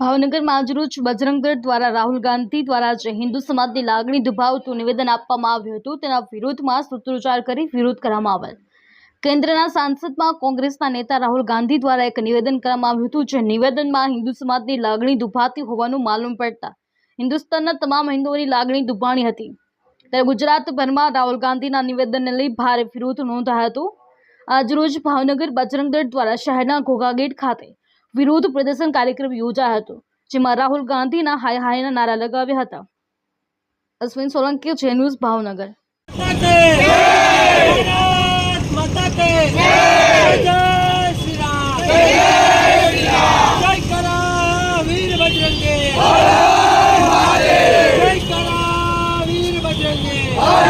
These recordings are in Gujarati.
ભાવનગરમાં આજરોજ બજરંગ દળ દ્વારા રાહુલ ગાંધી દ્વારા જે હિન્દુ સમાજની લાગણી દુભાવતું નિવેદન આપવામાં આવ્યું હતું. તેના વિરોધમાં સૂત્રોચ્ચાર કરી વિરોધ કરવામાં આવેલ કેન્દ્રના સાંસદમાં કોંગ્રેસના નેતા રાહુલ ગાંધી દ્વારા એક નિવેદન કરવામાં આવ્યું હતું, જે નિવેદનમાં હિન્દુ સમાજની લાગણી દુભાતી હોવાનું માલુમ પડતા હિન્દુસ્તાનના તમામ હિન્દુઓની લાગણી દુભાણી હતી. ત્યારે ગુજરાતભરમાં રાહુલ ગાંધીના નિવેદનને લઈ ભારે વિરોધ નોંધાયો હતો. આજરોજ ભાવનગર બજરંગ દળ દ્વારા શહેરના ઘોઘાગેટ ખાતે વિરોધ પ્રદર્શન કાર્યક્રમ યોજાયો હતો, જેમાં રાહુલ ગાંધીના હાય હાયના નારા લગાવ્યા હતા. અશ્વિન સોલંકી છે ન્યૂઝ, ભાવનગર. माता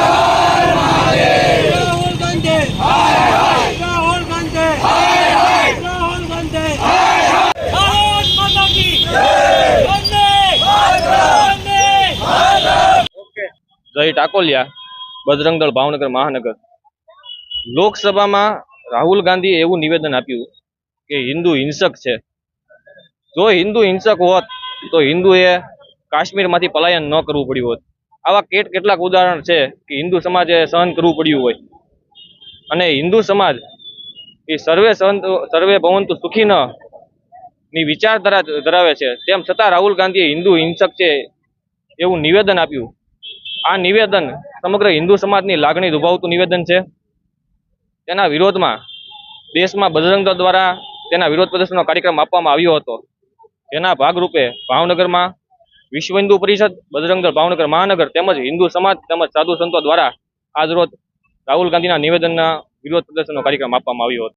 જય ટાકોલિયા, બજરંગદળ ભાવનગર મહાનગર. લોકસભામાં રાહુલ ગાંધીએ એવું નિવેદન આપ્યું કે હિન્દુ હિંસક છે. જો હિન્દુ હિંસક હોત, તો હિન્દુએ કાશ્મીરમાંથી પલાયન ન કરવું પડ્યું હોત. આવા કેટ કેટલાક ઉદાહરણ છે કે હિન્દુ સમાજે સહન કરવું પડ્યું હોય. અને હિન્દુ સમાજ એ સર્વે સહન સર્વે ભવંતુ સુખી ન ની વિચારધારા ધરાવે છે. તેમ છતાં રાહુલ ગાંધીએ હિન્દુ હિંસક છે એવું નિવેદન આપ્યું. આ નિવેદન સમગ્ર હિન્દુ સમાજની લાગણી દુભાવતું નિવેદન છે. તેના વિરોધમાં દેશમાં બજરંગ દળ દ્વારા તેના વિરોધ પ્રદર્શનનો કાર્યક્રમ આપવામાં આવ્યો હતો. જેના ભાગરૂપે ભાવનગરમાં વિશ્વ હિન્દુ પરિષદ બજરંગ દળ ભાવનગર મહાનગર તેમજ હિન્દુ સમાજ તેમજ સાધુ સંતો દ્વારા આજરોજ રાહુલ ગાંધીના નિવેદનના વિરોધ પ્રદર્શનનો કાર્યક્રમ આપવામાં આવ્યો હતો.